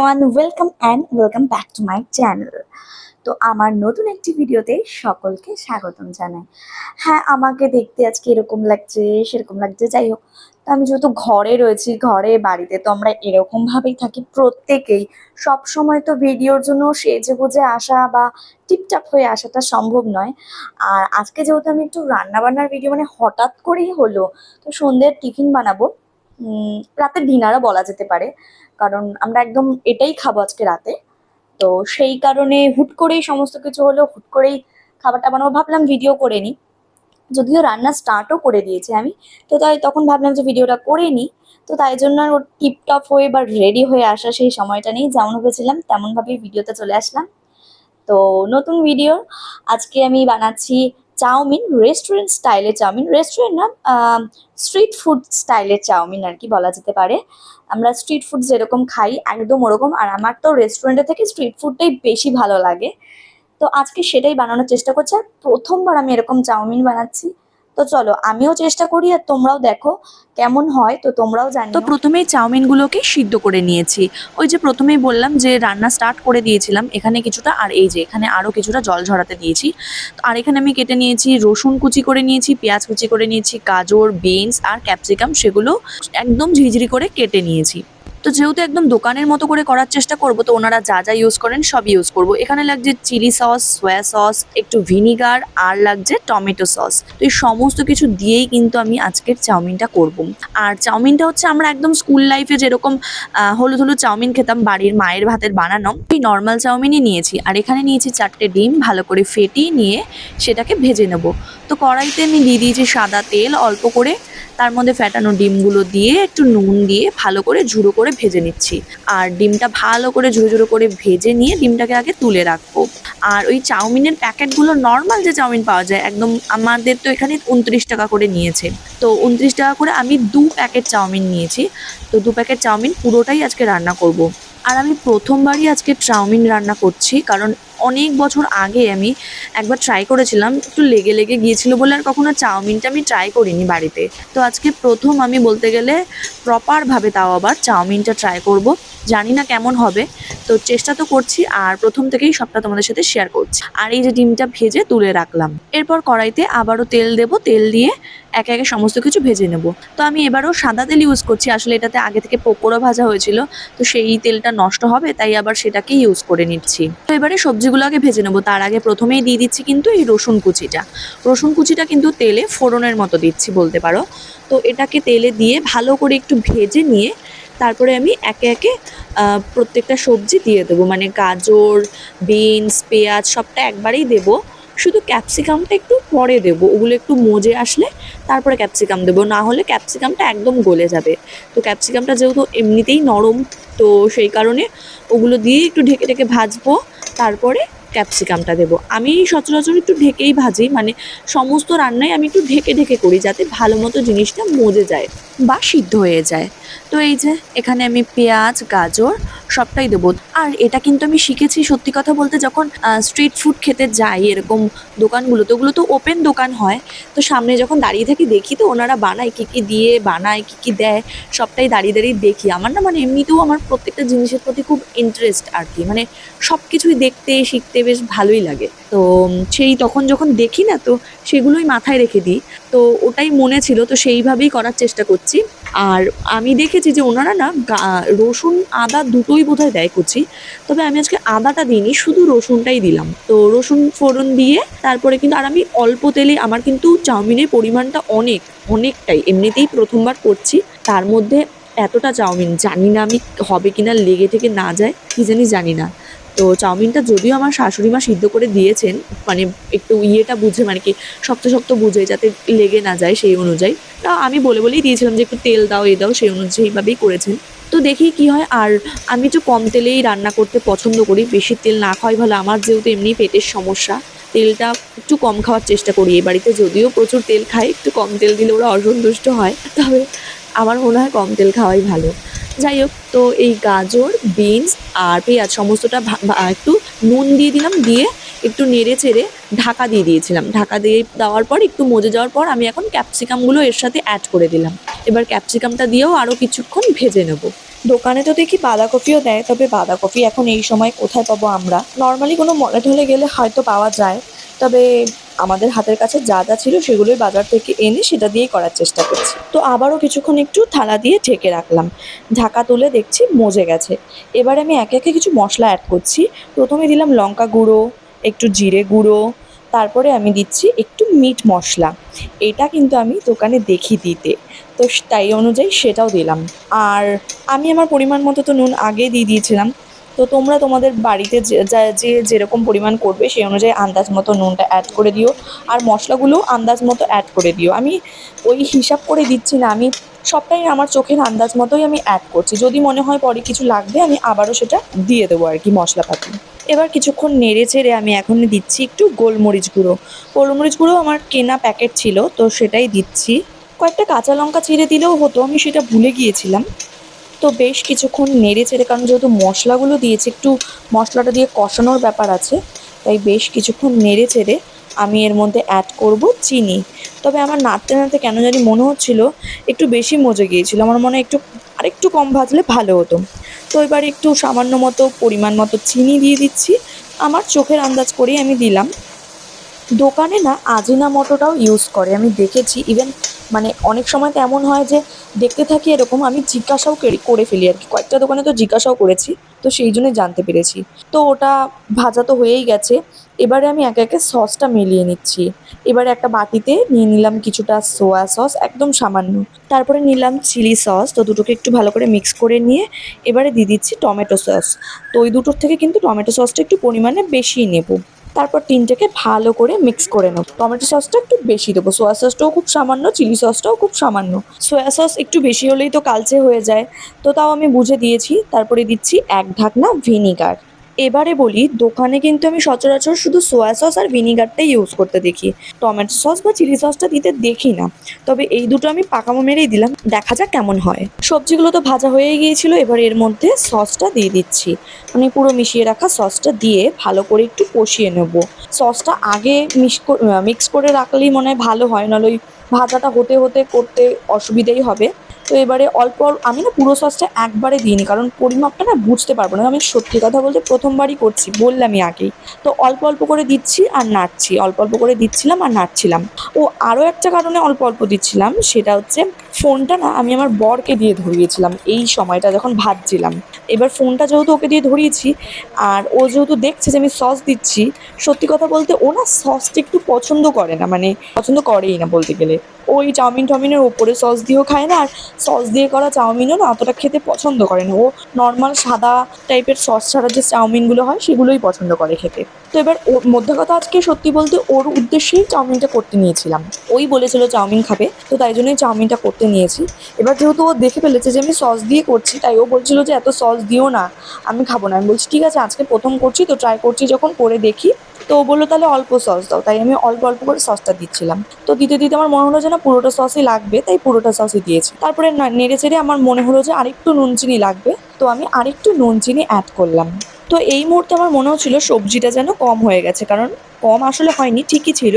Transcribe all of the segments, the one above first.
Everyone welcome and welcome back to my channel তো আমার নতুন একটি ভিডিওতে সকলকে স্বাগতম জানাই। হ্যাঁ আমাকে দেখতে আজকে এরকম লাগছে, সেরকম লাগছে, যাই হোক। তো আমি যেহেতু ঘরে রয়েছি, ঘরে, বাড়িতে, তো আমরা এরকমভাবেই থাকি প্রত্যেকেই। সব সময় তো ভিডিওর জন্য সেজে গুজে আসা বা টিপটাপ হয়ে আসাটা সম্ভব নয়। আর আজকে যেহেতু আমি একটু রান্নাবান্নার ভিডিও মানে হঠাৎ করেই হলো, তো সন্ধ্যের টিফিন বানাবো। রাতের ডিনারও বলা যেতে পারে। কারণ আমরা একদম এটাই খাব আজকে রাতে। তো সেই কারণে হুট করেই সমস্ত কিছু হলো, হুট করেই খাবারটা বানাবো। ভাবলাম ভিডিও করে নিই। যদিও রান্না স্টার্টও করে দিয়েছি আমি, তো তাই তখন ভাবলাম যে ভিডিওটা করে নিই। তো তাই জন্য আর ওর টিপটপ হয়ে বা রেডি হয়ে আসা সেই সময়টা নেই। যেমন ভেবেছিলাম, তেমনভাবেই ভিডিওতে চলে আসলাম। তো নতুন ভিডিও আজকে আমি বানাচ্ছি চাউমিন রেস্টুরেন্ট স্টাইলে চাউমিন। রেস্টুরেন্ট না স্ট্রিট ফুড স্টাইলে চাউমিন আর কি বলা যেতে পারে। আমরা স্ট্রিট ফুড যেরকম খাই, একদম ওরকম। আর আমার তো রেস্টুরেন্টে থেকে স্ট্রিট ফুডটাই বেশি ভালো লাগে। তো আজকে সেটাই বানানোর চেষ্টা করছি। আর প্রথমবার আমি এরকম চাউমিন বানাচ্ছি। তো চলো, আমিও চেষ্টা করি আর তোমরাও দেখো কেমন হয়, তো তোমরাও জানি তো প্রথমেই চাউমিনগুলোকে সিদ্ধ করে নিয়েছি। ওই যে প্রথমেই বললাম যে রান্না স্টার্ট করে দিয়েছিলাম এখানে কিছুটা, আর এই যে এখানে আরও কিছুটা জল ঝরাতে দিয়েছি। তো আর এখানে আমি কেটে নিয়েছি রসুন কুচি করে নিয়েছি, পেঁয়াজ কুচি করে নিয়েছি, গাজর, বিনস আর ক্যাপসিকাম, সেগুলো একদম ঝিঝিরি করে কেটে নিয়েছি। তো যেহেতু একদম দোকানের মতো করে করার চেষ্টা করব, তো ওনারা যা যা ইউজ করেন সব ইউজ করব। এখানে লাগছে চিলি সস সয়া সস একটু ভিনিগার আর লাগছে টমেটো সস তো এই সমস্ত কিছু দিয়েই কিন্তু আমি আজকের চাউমিনটা করব। আর চাউমিনটা হচ্ছে আমরা একদম স্কুল লাইফে যেরকম হলুদ হলুদ চাউমিন খেতাম, বাড়ির মায়ের ভাতের বানানো এই নর্মাল চাউমিনই নিয়েছি। আর এখানে নিয়েছি চারটে ডিম, ভালো করে ফেটিয়ে নিয়ে সেটাকে ভেজে নেব। তো কড়াইতে আমি দিয়ে দিয়েছি সাদা তেল, অল্প করে তার মধ্যে ফ্যাটানো ডিমগুলো দিয়ে একটু নুন দিয়ে ভালো করে ঝুড়ো করে ভেজে নিচ্ছি। আর ডিমটা ভালো করে ঝুড়ো ঝুড়ো করে ভেজে নিয়ে ডিমটাকে আগে তুলে রাখব। আর ওই চাউমিনের প্যাকেটগুলো নর্মাল যে চাউমিন পাওয়া যায়, একদম আমাদের তো এখানে উনত্রিশ টাকা করে নিয়েছে। তো উনত্রিশ টাকা করে আমি দু প্যাকেট চাউমিন নিয়েছি। তো দু প্যাকেট চাউমিন পুরোটাই আজকে রান্না করব। আর আমি প্রথমবারই আজকে চাউমিন রান্না করছি, কারণ অনেক বছর আগে আমি একবার ট্রাই করেছিলাম, একটু লেগে লেগে গিয়েছিল বলে আর কখনো চাউমিনটা আমি ট্রাই করিনি বাড়িতে। তো আজকে প্রথম আমি বলতে গেলে প্রপারভাবে তাও আবার চাউমিনটা ট্রাই করব। জানি না কেমন হবে, তো চেষ্টা তো করছি আর প্রথম থেকেই সবটা তোমাদের সাথে শেয়ার করছি। আর এই যে ডিমটা ভেজে তুলে রাখলাম। এরপর কড়াইতে আবারও তেল দেব, তেল দিয়ে একে একে সমস্ত কিছু ভেজে নেব। তো আমি এবারও সাদা তেল ইউজ করছি, আসলে এটাতে আগে থেকে পকোড়া ভাজা হয়েছিল, তো সেই তেলটা নষ্ট হবে, তাই আবার সেটাকে ইউজ করে নিচ্ছি। তো এবারে সবজিগুলো আগে ভেজে নেব। তার আগে প্রথমেই দিয়ে দিচ্ছি কিন্তু এই রসুন কুচিটা। রসুন কুচিটা কিন্তু তেলে ফোড়নের মতো দিচ্ছি বলতে পারো। তো এটাকে তেলে দিয়ে ভালো করে একটু ভেজে নিয়ে তারপরে আমি একে একে প্রত্যেকটা সবজি দিয়ে দেবো। মানে গাজর, বিনস, পেঁয়াজ সবটা একবারেই দেবো। শুধু ক্যাপসিকামটা একটু পরে দেবো। ওগুলো একটু মজে আসলে তারপরে ক্যাপসিকাম দেবো। না হলে ক্যাপসিকামটা একদম গলে যাবে। তো ক্যাপসিকামটা যেহেতু এমনিতেই নরম তো সেই কারণে ওগুলো দিয়ে একটু ঢেকে ঢেকে ভাজবো, তারপরে ক্যাপসিকামটা দেবো। আমি সচরাচর একটু ঢেকেই ভাজি মানে সমস্ত রান্নাই আমি একটু ঢেকে ঢেকে করি যাতে ভালো মতো জিনিসটা মজে যায় বা সিদ্ধ হয়ে যায়। তো এই যে, এখানে আমি পেঁয়াজ, গাজর সবটাই দেবো। আর এটা কিন্তু আমি শিখেছি সত্যি কথা বলতে যখন স্ট্রিট ফুড খেতে যাই এরকম দোকানগুলো তো ওগুলো তো ওপেন দোকান হয়। তো সামনে যখন দাঁড়িয়ে থাকি, দেখি তো ওনারা বানায়, কী কী দিয়ে বানায়, কী কী দেয়, সবটাই দাঁড়িয়ে দাঁড়িয়ে দেখি। আমার না মানে এমনিতেও আমার প্রত্যেকটা জিনিসের প্রতি খুব ইন্টারেস্ট আর কি। মানে সব কিছুই দেখতে, শিখতে বেশ ভালোই লাগে। তো, সেই তখন যখন দেখি না, তো সেগুলোই মাথায় রেখে দিই। তো ওটাই মনে ছিল, তো সেইভাবেই করার চেষ্টা করছি। আর আমি দেখেছি যে ওনারা না রসুন আদা দুটোই বোধহয় দেয় কুচি তবে আমি আজকে আদাটা দিইনি, শুধু রসুনটাই দিলাম। তো রসুন ফোড়ন দিয়ে তারপরে কিন্তু, আর আমি অল্প তেলে, আমার কিন্তু চাউমিনের পরিমাণটা অনেক, অনেকটাই, এমনিতেই প্রথমবার করছি। তার মধ্যে এতটা চাউমিন, জানি না আমি হবে কিনা, লেগে থেকে না যায়, কি জানি জানি না। তো চাউমিনটা যদিও আমার শাশুড়ি মা সিদ্ধ করে দিয়েছেন মানে একটু ইয়েটা বুঝে মানে কি শক্ত শক্ত বুঝে যাতে লেগে না যায় সেই অনুযায়ী। তা আমি বলে বলেই দিয়েছিলাম যে একটু তেল দাও, এ দাও সেই অনুযায়ীভাবেই করেছেন। তো দেখি কি হয়, আর আমি একটু কম তেলেই রান্না করতে পছন্দ করি, বেশি তেল না খাওয়াই ভালো। আমার যেহেতু এমনি পেটের সমস্যা, তেলটা একটু কম খাওয়ার চেষ্টা করি এ বাড়িতে। যদিও প্রচুর তেল খাই, একটু কম তেল দিলে ওরা অসন্তুষ্ট হয়, তবে আমার মনে হয় কম তেল খাওয়াই ভালো। যাই হোক, তো এই গাজর, বিনস আর পেঁয়াজ সমস্তটা একটু নুন দিয়ে দিলাম, দিয়ে একটু নেড়ে চেড়ে ঢাকা দিয়ে দিয়েছিলাম। ঢাকা দিয়ে দেওয়ার পর, একটু মজে যাওয়ার পর, আমি এখন ক্যাপসিকামগুলো এর সাথে অ্যাড করে দিলাম। এবার ক্যাপসিকামটা দিয়েও আরও কিছুক্ষণ ভেজে নেব। দোকানে তো দেখি বাঁধাকপিও দেয়, তবে বাঁধাকপি এখন এই সময় কোথায় পাবো আমরা? নর্মালি কোনো মলে টলে গেলে হয়তো পাওয়া যায়, তবে আমাদের হাতের কাছে যা যা ছিল সেগুলোই বাজার থেকে এনে সেটা দিয়েই করার চেষ্টা করছি। তো আবারও কিছুক্ষণ একটু থালা দিয়ে ঢেকে রাখলাম। ঢাকা তুলে দেখছি মজে গেছে। এবার আমি একে একে কিছু মশলা অ্যাড করছি। প্রথমে দিলাম লঙ্কা গুঁড়ো, একটু জিরে গুঁড়ো, তারপরে আমি দিচ্ছি একটু মিট মশলা। এটা কিন্তু আমি দোকানে দেখি দিতে। তো তাই অনুযায়ী সেটাও দিলাম। আর আমি আমার পরিমাণ মতো তো নুন আগে দিয়ে দিয়েছিলাম। তো তোমরা তোমাদের বাড়িতে যে যেরকম পরিমাণ করবে সেই অনুযায়ী আন্দাজ মতো নুনটা অ্যাড করে দিও। আর মশলাগুলো আন্দাজ মতো অ্যাড করে দিও। আমি ওই হিসাব করে দিচ্ছি না, আমি সবটাই আমার চোখের আন্দাজ মতোই আমি অ্যাড করছি। যদি মনে হয় পরে কিছু লাগবে, আমি আবারও সেটা দিয়ে দেবো আর কি মশলাপাতি। এবার কিছুক্ষণ নেড়ে চেড়ে আমি এখন দিচ্ছি একটু গোলমরিচ গুঁড়ো। গোলমরিচ গুঁড়ো আমার কেনা প্যাকেট ছিল, তো সেটাই দিচ্ছি। কয়েকটা কাঁচা লঙ্কা ছিঁড়ে দিলেও হতো, আমি সেটা ভুলে গিয়েছিলাম। তো বেশ কিছুক্ষণ নেড়ে চেড়ে, কারণ যেহেতু মশলাগুলো দিয়েছি, একটু মশলাটা দিয়ে কষানোর ব্যাপার আছে, তাই বেশ কিছুক্ষণ নেড়ে চেড়ে আমি এর মধ্যে অ্যাড করব চিনি। তবে আমার নাড়তে নাড়তে কেন জানি মনে হচ্ছিল একটু বেশি মজে গিয়েছিল, আমার মনে একটু, আরেকটু কম ভাজলে ভালো হতো। তো এবার একটু সামান্য মতো পরিমাণ মতো চিনি দিয়ে দিচ্ছি, আমার চোখের আন্দাজ করেই আমি দিলাম। দোকানে না, আজিনা মটোটাও ইউজ করে, আমি দেখেছি ইভেন মানে অনেক সময় তো এমন হয় যে দেখতে থাকি এরকম, আমি জিজ্ঞাসাও করি- ফেলি আর কি। কয়েকটা দোকানে তো জিজ্ঞাসাও করেছি, তো সেই জন্যই জানতে পেরেছি। তো ওটা ভাজা তো হয়েই গেছে, এবারে আমি একে একে সসটা মিলিয়ে নিচ্ছি। এবারে একটা বাটিতে নিয়ে নিলাম কিছুটা সোয়া সস একদম সামান্য। তারপরে নিলাম চিলি সস তো দুটোকে একটু ভালো করে মিক্স করে নিয়ে এবারে দিয়ে দিচ্ছি টমেটো সস তো ওই দুটোর থেকে কিন্তু টমেটো সসটা একটু পরিমাণে বেশি নেব। তারপর তিনটাকে ভালো করে মিক্স করে নেব। টমেটো সসটা একটু বেশি দেবো। সোয়া সসটাও খুব সামান্য চিলি সসটাও খুব সামান্য। সোয়া সস একটু বেশি হলেই তো কালচে হয়ে যায়। তো তাও আমি বুঝে দিয়েছি। তারপরে দিচ্ছি এক ঢাকনা ভিনিগার এবারে বলি, দোকানে কিন্তু আমি সচরাচর শুধু সোয়া সস আর ভিনিগারটাই ইউজ করতে দেখি। টমেটো সস বা চিলি সসটা দিতে দেখি না। তবে এই দুটো আমি পাকামো মেরেই দিলাম, দেখা যাক কেমন হয়। সবজিগুলো তো ভাজা হয়ে গিয়েছিল, এবার এর মধ্যে সসটা দিয়ে দিচ্ছি। মানে পুরো মিশিয়ে রাখা সসটা দিয়ে ভালো করে একটু কষিয়ে নেব। সসটা আগে মিক্স মিক্স করে রাখলেই মনে হয় ভালো হয়, নাহলে ওই ভাজাটা হতে হতে করতে অসুবিধেই হবে। তো এবারে অল্প আমি না পুরো সসটা একবারে দিইনি, কারণ পরিমাপটা না বুঝতে পারব না। আমি সত্যি কথা বলতে প্রথমবারই করছি, বললামই আগেই। তো অল্প অল্প করে দিচ্ছি আর নাড়ছি, অল্প অল্প করে দিচ্ছিলাম আর নাড়ছিলাম। ও আরও একটা কারণে অল্প অল্প দিচ্ছিলাম, সেটা হচ্ছে ফোনটা না আমি আমার বরকে দিয়ে ধরিয়েছিলাম, এই সময়টা যখন ভাজছিলাম। এবার ফোনটা যেহেতু ওকে দিয়ে ধরিয়েছি, আর ও যেহেতু দেখছে যে আমি সস দিচ্ছি, সত্যি কথা বলতে ও না সসটা একটু পছন্দ করে না মানে পছন্দ করেই না বলতে গেলে। ওই চাউমিন টাউমিনের ওপরে সস দিয়েও খায় না, আর সস দিয়ে করা চাউমিনও না অতটা খেতে পছন্দ করে না। ও নর্মাল সাদা টাইপের সস ছাড়া যে চাউমিনগুলো হয়, সেগুলোই পছন্দ করে খেতে। তো এবার ওর মধ্যে কথা আজকে সত্যি বলতে ওর উদ্দেশ্যেই চাউমিনটা করতে নিয়েছিলাম। ওই বলেছিল চাউমিন খাবে, তো তাই জন্যই চাউমিনটা করতে নিয়েছি। এবার যেহেতু ও দেখে ফেলেছে যে আমি সস দিয়ে করছি, তাই ও বলছিল যে এত সস দিও না, আমি খাব না। আমি বলছি, ঠিক আছে, আজকে প্রথম করছি, তো ট্রাই করছি যখন, করে দেখি। তো ও বলল, তাহলে অল্প সস দাও। তাই আমি অল্প অল্প করে সসটা দিচ্ছিলাম। তো দিতে দিতে আমার মনে হলো যে না পুরোটা সসই লাগবে, তাই পুরোটা সসই দিয়েছি। তারপরে নেড়ে চেড়ে আমার মনে হলো যে আরেকটু নুন চিনি লাগবে। তো আমি আরেকটু নুন চিনি অ্যাড করলাম। তো এই মুহূর্তে আমার মনে হচ্ছিল সবজিটা যেন কম হয়ে গেছে, কারণ কম আসলে হয়নি, ঠিকই ছিল।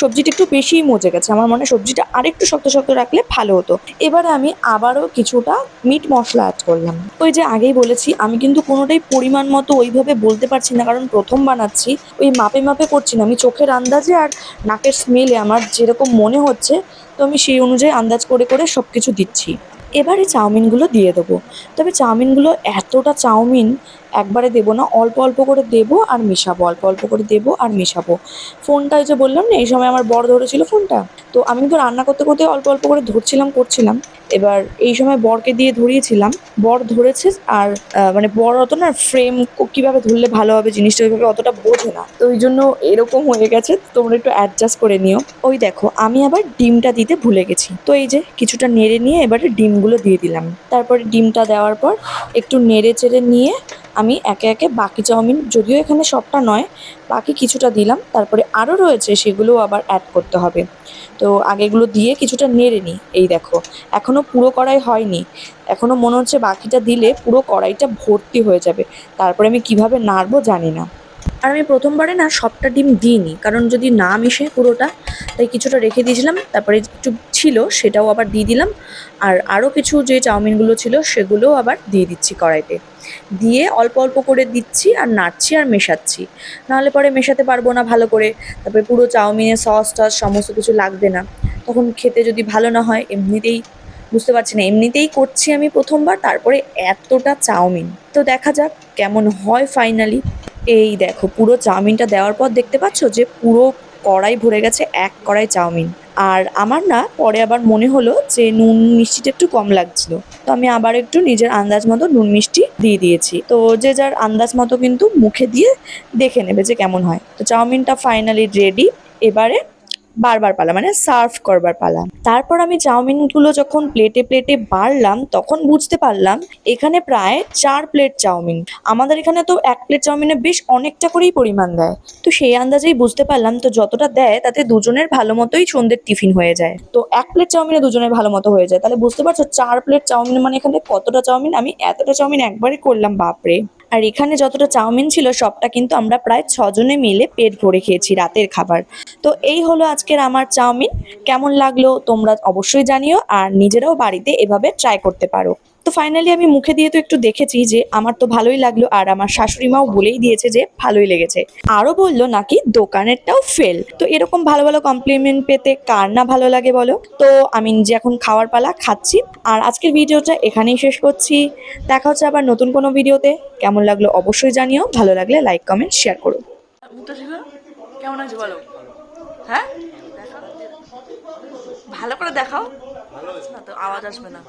সবজিটা একটু বেশিই মজে গেছে। আমার মনে সবজিটা আরেকটু শক্ত শক্ত রাখলে ভালো হতো। এবারে আমি আবারও কিছুটা মিট মশলা অ্যাড করলাম। ওই যে আগেই বলেছি, আমি কিন্তু কোনোটাই পরিমাণ মতো ওইভাবে বলতে পারছি না, কারণ প্রথম বানাচ্ছি, ওই মাপে মাপে করছি না। আমি চোখের আন্দাজে আর নাকের স্মেলে আমার যেরকম মনে হচ্ছে, তো আমি সেই অনুযায়ী আন্দাজ করে করে সব কিছু দিচ্ছি। এবারে চাউমিনগুলো দিয়ে দেবো। তবে চাউমিনগুলো এতটা চাউমিন একবারে দেবো না, অল্প অল্প করে দেবো আর মেশাবো, অল্প অল্প করে দেবো আর মেশাবো। ফোনটা যে বললাম না, এই সময় আমার বর ধরেছিল ফোনটা। তো আমি কিন্তু রান্না করতে করতে অল্প অল্প করে ধরছিলাম, করছিলাম। এবার এই সময় বরকে দিয়ে ধরিয়েছিলাম। বর ধরেছে আর মানে বর অত না ফ্রেম কীভাবে ধরলে ভালো হবে জিনিসটা ওইভাবে অতটা বোঝে না। তো ওই জন্য এরকম হয়ে গেছে, তোমরা একটু অ্যাডজাস্ট করে নিও। ওই দেখো, আমি আবার ডিমটা দিতে ভুলে গেছি। তো এই যে কিছুটা নেড়ে নিয়ে এবারে ডিমগুলো দিয়ে দিলাম। তারপরে ডিমটা দেওয়ার পর একটু নেড়ে চেড়ে নিয়ে আমি একে একে বাকি চাউমিন, যদিও এখানে সবটা নয়, বাকি কিছুটা দিলাম। তারপরে আরও রয়েছে সেগুলো আবার অ্যাড করতে হবে। তো আগেগুলো দিয়ে কিছুটা নেড়ে নিই। এই দেখো এখনও পুরো কড়াই হয়নি। এখনও মনে হচ্ছে বাকিটা দিলে পুরো কড়াইটা ভর্তি হয়ে যাবে। তারপরে আমি কীভাবে নাড়বো জানি না। আর আমি প্রথমবারে না সবটা ডিম দিইনি, কারণ যদি না মিশে পুরোটা, তাই কিছুটা রেখে দিয়েছিলাম, তারপরে একটু ছিল সেটাও আবার দিয়ে দিলাম, আর আরও কিছু যে চাউমিনগুলো ছিল সেগুলোও আবার দিয়ে দিচ্ছি কড়াইতে। দিয়ে অল্প অল্প করে দিচ্ছি আর নাড়ছি আর মেশাচ্ছি। নাহলে পরে মেশাতে পারব না ভালো করে, তারপরে পুরো চাউমিনে সস টস সমস্ত কিছু লাগবে না। তখন খেতে যদি ভালো না হয়, এমনিতেই, বুঝতে পারছি না, এমনিতেই করছি আমি প্রথমবার, তারপরে এতটা চাউমিন। তো দেখা যাক কেমন হয় ফাইনালি এই দেখো, পুরো চাউমিনটা দেওয়ার পর দেখতে পাচ্ছ যে পুরো কড়াই ভরে গেছে এক কড়াই চাউমিন। আর আমার না পরে আবার মনে হলো যে নুন মিষ্টিটা একটু কম লাগছিল। তো আমি আবার একটু নিজের আন্দাজ মতো নুন মিষ্টি দিয়ে দিয়েছি। তো যে যার আন্দাজ মতো কিন্তু মুখে দিয়ে দেখে নেবে যে কেমন হয়। তো চাউমিনটা ফাইনালি রেডি এবারে বারবার পালা মানে সার্ভ করবার পালা। তারপর আমি চাউমিনগুলো যখন প্লেটে প্লেটে বাড়লাম, তখন বুঝতে পারলাম এখানে প্রায় চার প্লেট চাউমিন। আমাদের এখানে তো এক প্লেট চাউমিনে বেশ অনেকটা করেই পরিমাণ দেয়। তো সেই আন্দাজেই বুঝতে পারলাম, তো যতটা দেয় তাতে দুজনের ভালো মতোই সন্ধ্যের টিফিন হয়ে যায়। তো এক প্লেট চাউমিনে দুজনের ভালো মতো হয়ে যায়। তাহলে বুঝতে পারছ, চার প্লেট চাউমিন মানে এখানে কতটা চাউমিন? আমি এতটা চাউমিন একবারই করলাম, বাপরে! আর এখানে যতটা চাউমিন ছিল, সবটা কিন্তু আমরা প্রায় ছজনে মিলে পেট ভরে খেয়েছি রাতের খাবার। তো এই হলো আজকের আমার চাউমিন। কেমন লাগল তোমরা অবশ্যই জানিও, আর নিজেরাও বাড়িতে এভাবে ট্রাই করতে পারো। তো ফাইনালি আমি মুখে দিয়ে তো একটু দেখেছি যে আমার তো ভালোই লাগল আর আমার শাশুড়ি মাও বলেই দিয়েছে যে ভালোই লেগেছে। আরও বলল নাকি দোকানেরটাও ফেল তো এরকম ভালো ভালো কমপ্লিমেন্ট পেতে কার না ভালো লাগে বলো? তো আমি নিজে এখন খাওয়ার পালা খাচ্ছি। আর আজকের ভিডিওটা এখানেই শেষ করছি। দেখা হচ্ছে আবার নতুন কোনো ভিডিওতে। কেমন লাগল অবশ্যই জানিও। ভালো লাগলে লাইক কমেন্ট শেয়ার করো। কেমন আছে বলো? হ্যাঁ? ভালো করে দেখাও। না তো আওয়াজ আসবে না।